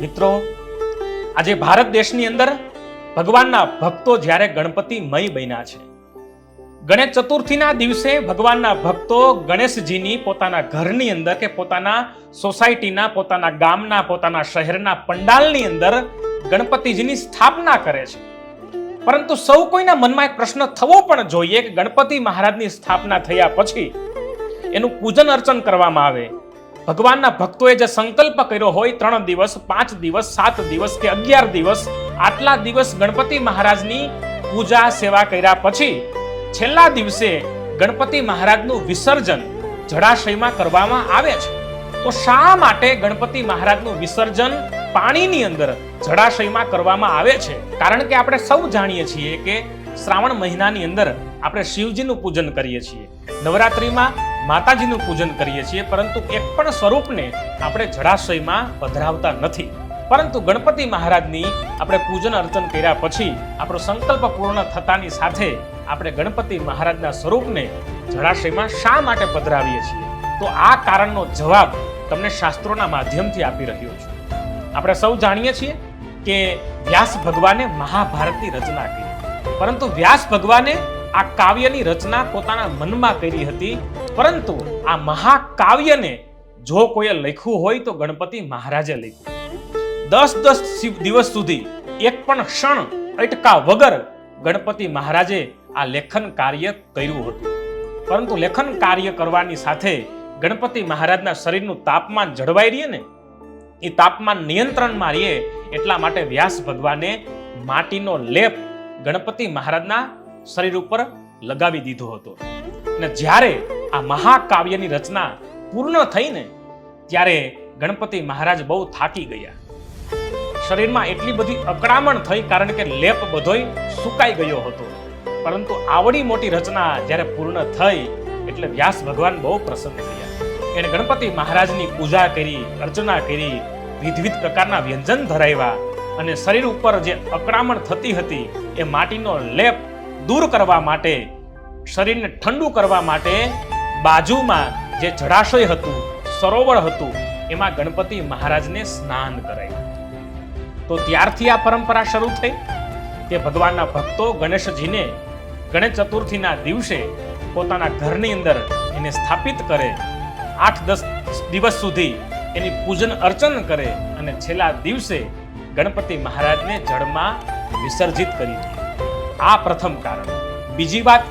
મિત્રો, આજે ભારત દેશની અંદર ભગવાનના ભક્તો જ્યારે ગણપતિમય બન્યા છે. ગણેશ ચતુર્થીના દિવસે ભગવાનના ભક્તો ગણેશજીની પોતાના ઘરની અંદર કે પોતાના સોસાયટીના, પોતાના ગામના, પોતાના શહેરના પંડાલની અંદર ગણપતિજીની સ્થાપના કરે છે. પરંતુ સૌ કોઈના મનમાં એક પ્રશ્ન થવો પણ જોઈએ કે ગણપતિ મહારાજની સ્થાપના થયા પછી એનું પૂજન અર્ચન કરવામાં આવે. ભગવાનના ભક્તોએ જે સંકલ્પ કર્યો હોય, ત્રણ દિવસ, પાંચ દિવસ, સાત દિવસ કે અગિયાર દિવસ, આટલા દિવસ ગણપતિ મહારાજની પૂજા સેવા કર્યા પછી છેલ્લા દિવસે ગણપતિ મહારાજનું વિસર્જન જળાશયમાં કરવામાં આવે છે. તો શા માટે ગણપતિ મહારાજનું વિસર્જન પાણીની અંદર જળાશયમાં કરવામાં આવે છે? કારણ કે આપણે સૌ જાણીએ છીએ કે શ્રાવણ મહિનાની અંદર આપણે શિવજીનું પૂજન કરીએ છીએ. નવરાત્રિમાં માતાજીનું પૂજન કરીએ છીએ, પરંતુ એક પણ સ્વરૂપને આપણે જળાશયમાં પધરાવતા નથી. પરંતુ ગણપતિ મહારાજની આપણે પૂજન અર્ચન કર્યા પછી, આપણો સંકલ્પ પૂર્ણ થતાની સાથે આપણે ગણપતિ મહારાજના સ્વરૂપને જળાશયમાં શા માટે પધરાવીએ છીએ? તો આ કારણનો જવાબ તમને શાસ્ત્રોના માધ્યમથી આપી રહ્યો છું. આપણે સૌ જાણીએ છીએ કે વ્યાસ ભગવાને મહાભારતની રચના કરી. પરંતુ વ્યાસ ભગવાને આ કાવ્યની રચના પોતાના મનમાં કરી હતી, પરંતુ આ મહાકાવ્યને જો કોઈએ લખ્યું હોય તો ગણપતિ મહારાજે લખ્યું. દસ દસ દિવસ સુધી એક પણ ક્ષણ અટકા વગર ગણપતિ મહારાજે આ લેખન કાર્ય કર્યું હતું. પરંતુ લેખન કાર્ય કરવાની સાથે ગણપતિ મહારાજના શરીરનું તાપમાન જળવાઈ રહીએ ને, એ તાપમાન નિયંત્રણમાં રહીએ એટલા માટે વ્યાસ ભગવાને માટીનો લેપ ગણપતિ મહારાજના શરીર ઉપર લગાવી દીધો હતો. અને જ્યારે આ મહાકાવ્યની રચના પૂર્ણ થઈ ને ત્યારે ગણપતિ મહારાજ બહુ થાકી ગયા. શરીરમાં એટલી બધી અકળામણ થઈ કારણ કે લેપ બધોય સુકાઈ ગયો હતો. પરંતુ આવડી મોટી રચના જ્યારે પૂર્ણ થઈ એટલે વ્યાસ ભગવાન બહુ પ્રસન્ન થયા. એણે ગણપતિ મહારાજની પૂજા કરી, અર્ચના કરી વિધવિધ પ્રકારના વ્યંજન ધરાવ્યા અને શરીર ઉપર જે અકળામણ થતી હતી એ માટીનો લેપ દૂર કરવા માટે, શરીરને ઠંડુ કરવા માટે બાજુમાં જે જળાશય હતું, સરોવર હતું, એમાં ગણપતિ મહારાજને સ્નાન કરાયું. તો ત્યારથી આ પરંપરા શરૂ થઈ કે ભગવાનના ભક્તો ગણેશજીને ગણેશ ચતુર્થીના દિવસે પોતાના ઘરની અંદર એને સ્થાપિત કરે, આઠ દસ દિવસ સુધી એની પૂજન અર્ચન કરે અને છેલ્લા દિવસે ગણપતિ મહારાજને જળમાં વિસર્જિત કરી દે. આ પ્રથમ કારણ. બીજી વાત,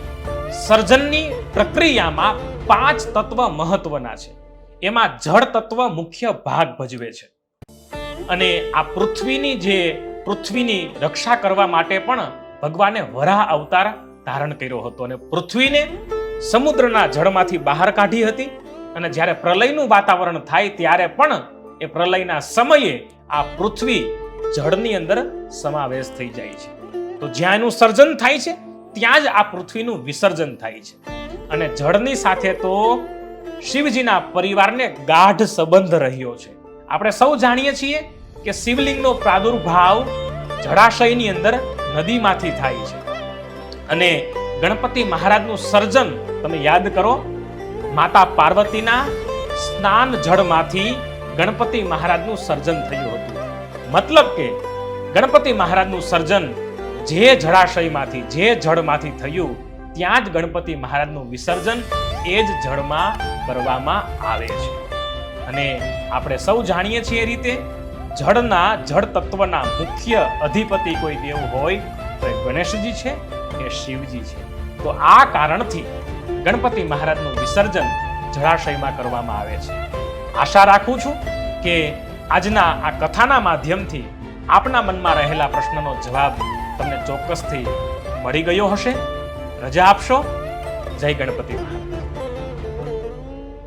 સર્જનની પ્રક્રિયામાં પાંચ તત્વ મહત્વના છે. એમાં જળ તત્વ મુખ્ય ભાગ ભજવે છે. અને આ પૃથ્વીની જે પૃથ્વીની રક્ષા કરવા માટે પણ ભગવાને વરાહ અવતાર ધારણ કર્યો હતો. અને પૃથ્વીને સમુદ્રના જળમાંથી બહાર કાઢી હતી. અને જ્યારે પ્રલયનું વાતાવરણ થાય ત્યારે પણ એ પ્રલયના સમયે આ પૃથ્વી જળની અંદર સમાવેશ થઈ જાય છે. તો જ્યાં એનું સર્જન થાય છે, ત્યાં જ આ પૃથ્વીનું વિસર્જન થાય છે. અને જળની સાથે તો શિવજીના પરિવારને ગાઢ સંબંધ રહ્યો છે. આપણે સૌ જાણીએ છીએ કે શિવલિંગનો પ્રાદુર્ભાવ જળાશયની અંદર નદીમાંથી થાય છે. અને ગણપતિ મહારાજનું સર્જન તમે યાદ કરો, માતા પાર્વતીના સ્નાન જળમાંથી ગણપતિ મહારાજનું સર્જન થયું હતું. મતલબ કે ગણપતિ મહારાજનું સર્જન જે જળાશયમાંથી, જે જળમાંથી થયું, ત્યાં જ ગણપતિ મહારાજનું વિસર્જન એ જ જળમાં કરવામાં આવે છે. અને આપણે સૌ જાણીએ છીએ એ રીતે, જળના જળ તત્વના મુખ્ય અધિપતિ કોઈ દેવ હોય, તો એ ગણેશજી છે કે શિવજી છે. તો આ કારણથી ગણપતિ મહારાજનું વિસર્જન જળાશયમાં કરવામાં આવે છે. આશા રાખું છું કે આજના આ કથાના માધ્યમથી આપના મનમાં રહેલા પ્રશ્નનો જવાબ તમને ચોક્કસથી મળી ગયો હશે. રજા આપશો. જય ગણપતિ